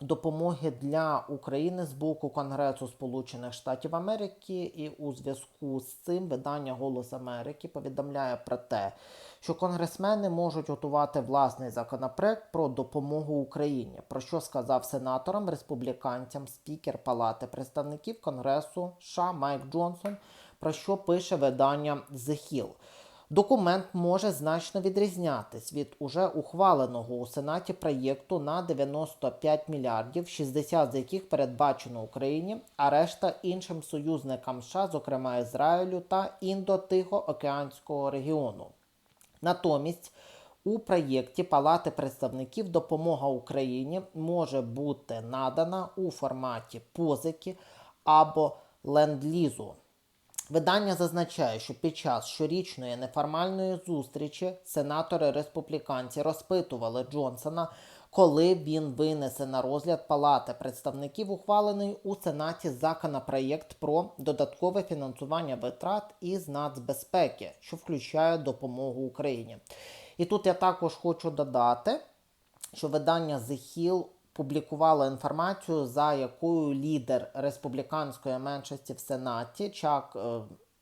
допомоги для України з боку Конгресу Сполучених Штатів Америки, і у зв'язку з цим видання Голос Америки повідомляє про те, що конгресмени можуть готувати власний законопроект про допомогу Україні, про що сказав сенаторам республіканцям спікер Палати представників Конгресу США Майк Джонсон, про що пише видання The Hill. Документ може значно відрізнятись від уже ухваленого у Сенаті проєкту на 95 мільярдів, 60 з яких передбачено Україні, а решта іншим союзникам США, зокрема Ізраїлю та Індо-Тихоокеанського регіону. Натомість у проєкті Палати представників допомога Україні може бути надана у форматі позики або ленд-лізу. Видання зазначає, що під час щорічної неформальної зустрічі сенатори республіканці розпитували Джонсона, коли він винесе на розгляд Палати представників ухвалений у Сенаті законопроєкт про додаткове фінансування витрат із нацбезпеки, що включає допомогу Україні. І тут я також хочу додати, що видання The Hill публікувало інформацію, за якою лідер республіканської меншості в Сенаті Чак.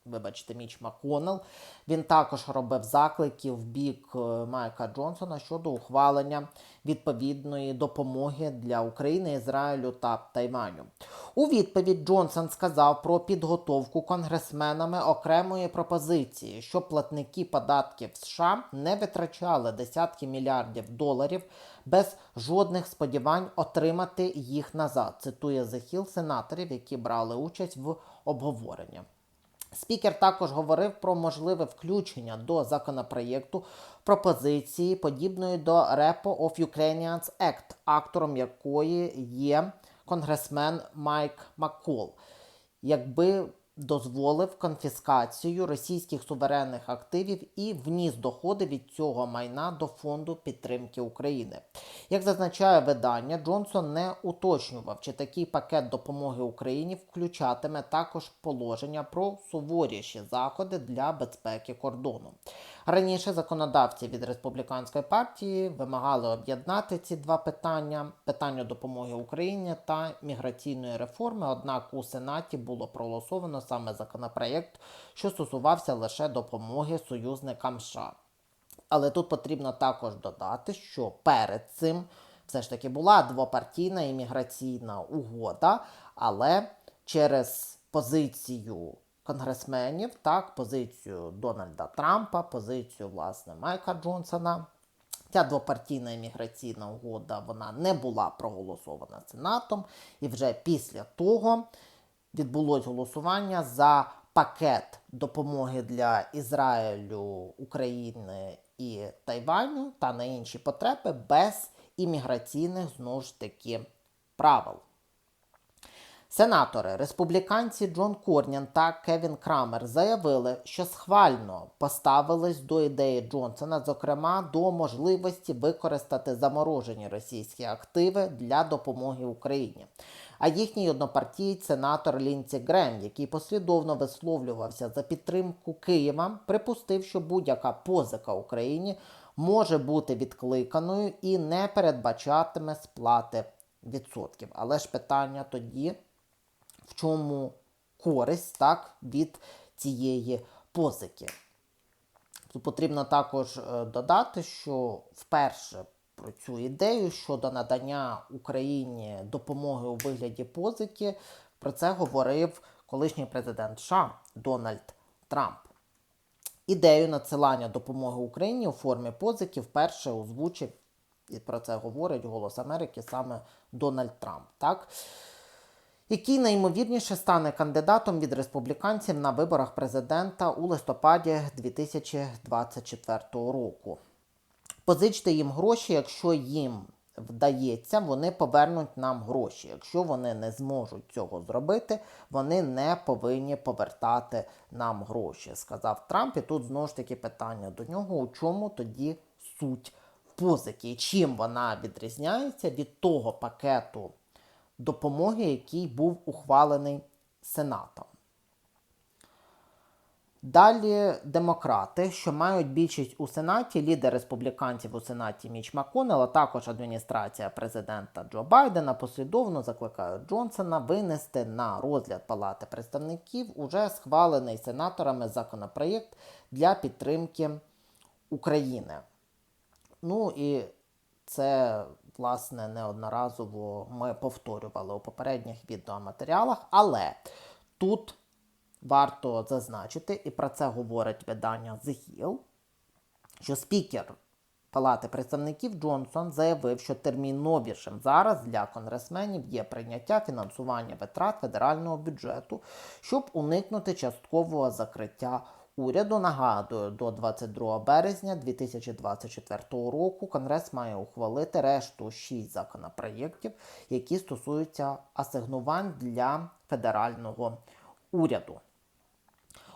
Вибачте, Міч Маконел. Він також робив заклики в бік е, Майка Джонсона щодо ухвалення відповідної допомоги для України, Ізраїлю та Тайваню. У відповідь Джонсон сказав про підготовку конгресменами окремої пропозиції, щоб платники податків США не витрачали десятки мільярдів доларів без жодних сподівань отримати їх назад. Цитує захіл сенаторів, які брали участь в обговоренні. Спікер також говорив про можливе включення до законопроєкту пропозиції, подібної до Repo of Ukrainians Act, актором якої є конгресмен Майк Маккол, якби дозволив конфіскацію російських суверенних активів і вніс доходи від цього майна до фонду підтримки України. Як зазначає видання, Джонсон не уточнював, чи такий пакет допомоги Україні включатиме також положення про суворіші заходи для безпеки кордону. Раніше законодавці від республіканської партії вимагали об'єднати ці два питання: питання допомоги Україні та міграційної реформи. Однак у Сенаті було проголосовано саме законопроєкт, що стосувався лише допомоги союзникам США. Але тут потрібно також додати, що перед цим все ж таки була двопартійна імміграційна угода, але через позицію конгресменів, так, позицію Дональда Трампа, позицію власне Майка Джонсона. Ця двопартійна імміграційна угода вона не була проголосована Сенатом, і вже після того відбулось голосування за пакет допомоги для Ізраїлю, України і Тайваню та на інші потреби без імміграційних знову ж таки правил. Сенатори республіканці Джон Корнін та Кевін Крамер заявили, що схвально поставились до ідеї Джонсона, зокрема до можливості використати заморожені російські активи для допомоги Україні. А їхній однопартієць сенатор Лінці Грем, який послідовно висловлювався за підтримку Києва, припустив, що будь-яка позика Україні може бути відкликаною і не передбачатиме сплати відсотків. Але ж питання тоді в чому користь так, від цієї позики. Тут потрібно також е, додати, що вперше про цю ідею щодо надання Україні допомоги у вигляді позики, про це говорив колишній президент США Дональд Трамп. Ідею надсилання допомоги Україні у формі позики вперше озвучив, і про це говорить Голос Америки саме Дональд Трамп. Так? Який найімовірніше стане кандидатом від республіканців на виборах президента у листопаді 2024 року. Позичте їм гроші, якщо їм вдається, вони повернуть нам гроші. Якщо вони не зможуть цього зробити, вони не повинні повертати нам гроші, сказав Трамп. І тут знову ж таки питання до нього: у чому тоді суть позики? Чим вона відрізняється від того пакету допомоги, який був ухвалений Сенатом? Далі демократи, що мають більшість у Сенаті, лідер республіканців у Сенаті Міч Маконел, а також адміністрація президента Джо Байдена послідовно закликають Джонсона винести на розгляд Палати представників уже схвалений сенаторами законопроєкт для підтримки України. Ну і це, власне, неодноразово ми повторювали у попередніх відеоматеріалах, але тут варто зазначити, і про це говорить видання The Hill, що спікер Палати представників Джонсон заявив, що терміновішим зараз для конгресменів є прийняття фінансування витрат федерального бюджету, щоб уникнути часткового закриття уряду. Нагадую, до 22 березня 2024 року Конгрес має ухвалити решту 6 законопроєктів, які стосуються асигнувань для федерального уряду.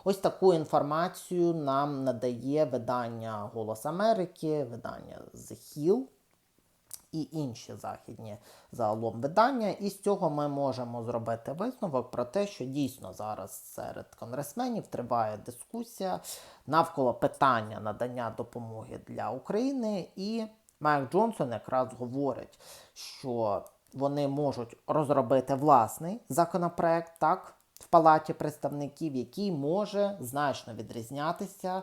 Ось таку інформацію нам надає видання Голос Америки, видання The Hill і інші західні загалом видання. І з цього ми можемо зробити висновок про те, що дійсно зараз серед конгресменів триває дискусія навколо питання надання допомоги для України. І Майк Джонсон якраз говорить, що вони можуть розробити власний законопроект, так, в Палаті представників, який може значно відрізнятися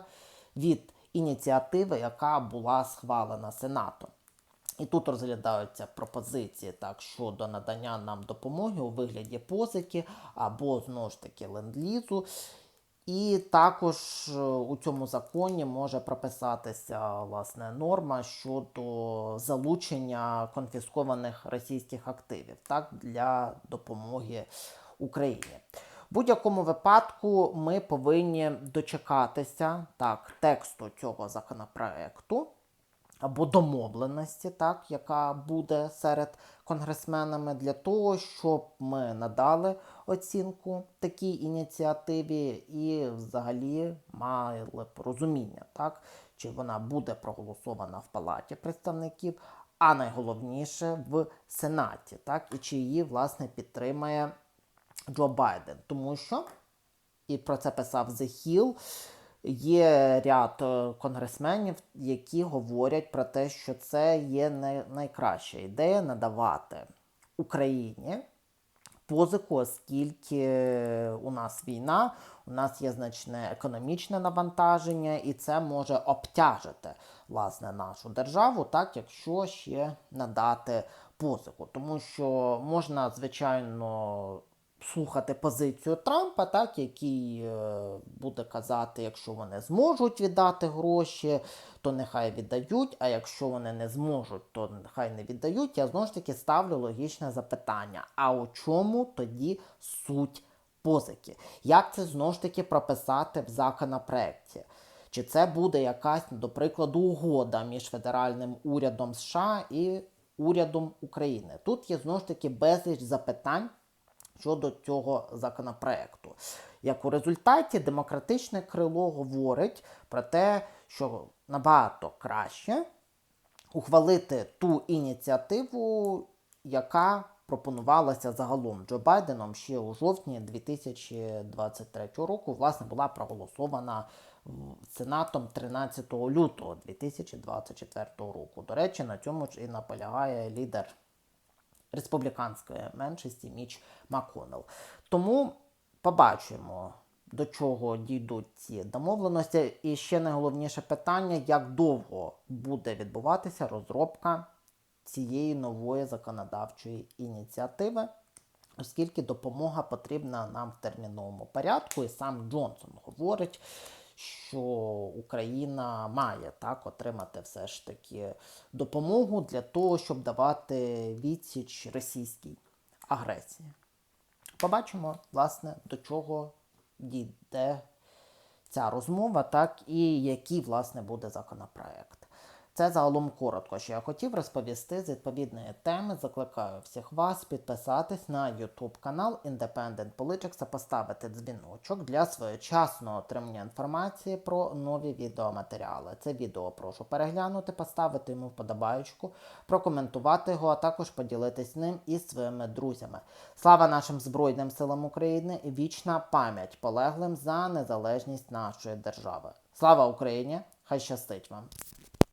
від ініціативи, яка була схвалена Сенатом. І тут розглядаються пропозиції так щодо надання нам допомоги у вигляді позики або знову ж таки ленд-лізу. І також е, у цьому законі може прописатися власне норма щодо залучення конфіскованих російських активів так, для допомоги Україні. В будь-якому випадку ми повинні дочекатися так, тексту цього законопроекту або домовленості, так, яка буде серед конгресменами, для того, щоб ми надали оцінку такій ініціативі і взагалі мали б розуміння, так, чи вона буде проголосована в Палаті представників, а найголовніше в Сенаті, так, і чи її власне підтримає Джо Байден. Тому що, і про це писав The Hill, Є ряд е, конгресменів, які говорять про те, що це є найкраща ідея надавати Україні позику, оскільки у нас війна, у нас є значне економічне навантаження, і це може обтяжити власне нашу державу, так якщо ще надати позику. Тому що можна, звичайно слухати позицію Трампа, так, який е, буде казати, якщо вони зможуть віддати гроші, то нехай віддають, а якщо вони не зможуть, то нехай не віддають. Я знову ж таки ставлю логічне запитання: а у чому тоді суть позики? Як це знову ж таки прописати в законопроекті? Чи це буде якась, до прикладу, угода між федеральним урядом США і урядом України? Тут є знову ж таки безліч запитань щодо цього законопроекту. Як у результаті демократичне крило говорить про те, що набагато краще ухвалити ту ініціативу, яка пропонувалася загалом Джо Байденом ще у жовтні 2023 року, власне, була проголосована Сенатом 13 лютого 2024 року. До речі, на цьому ж і наполягає лідер республіканської меншості Міч Маконел. Тому побачимо, до чого дійдуть ці домовленості. І ще найголовніше питання, як довго буде відбуватися розробка цієї нової законодавчої ініціативи. Оскільки допомога потрібна нам в терміновому порядку, і сам Джонсон говорить, що Україна має так отримати все ж таки допомогу для того, щоб давати відсіч російській агресії. Побачимо, власне, до чого дійде ця розмова, так, і який, власне, буде законопроект. Це загалом коротко, що я хотів розповісти з відповідної теми. Закликаю всіх вас підписатись на YouTube канал Independent Politics, та поставити дзвіночок для своєчасного отримання інформації про нові відеоматеріали. Це відео прошу переглянути, поставити йому вподобаючку, прокоментувати його, а також поділитись ним із своїми друзями. Слава нашим Збройним силам України і вічна пам'ять полеглим за незалежність нашої держави. Слава Україні! Хай щастить вам!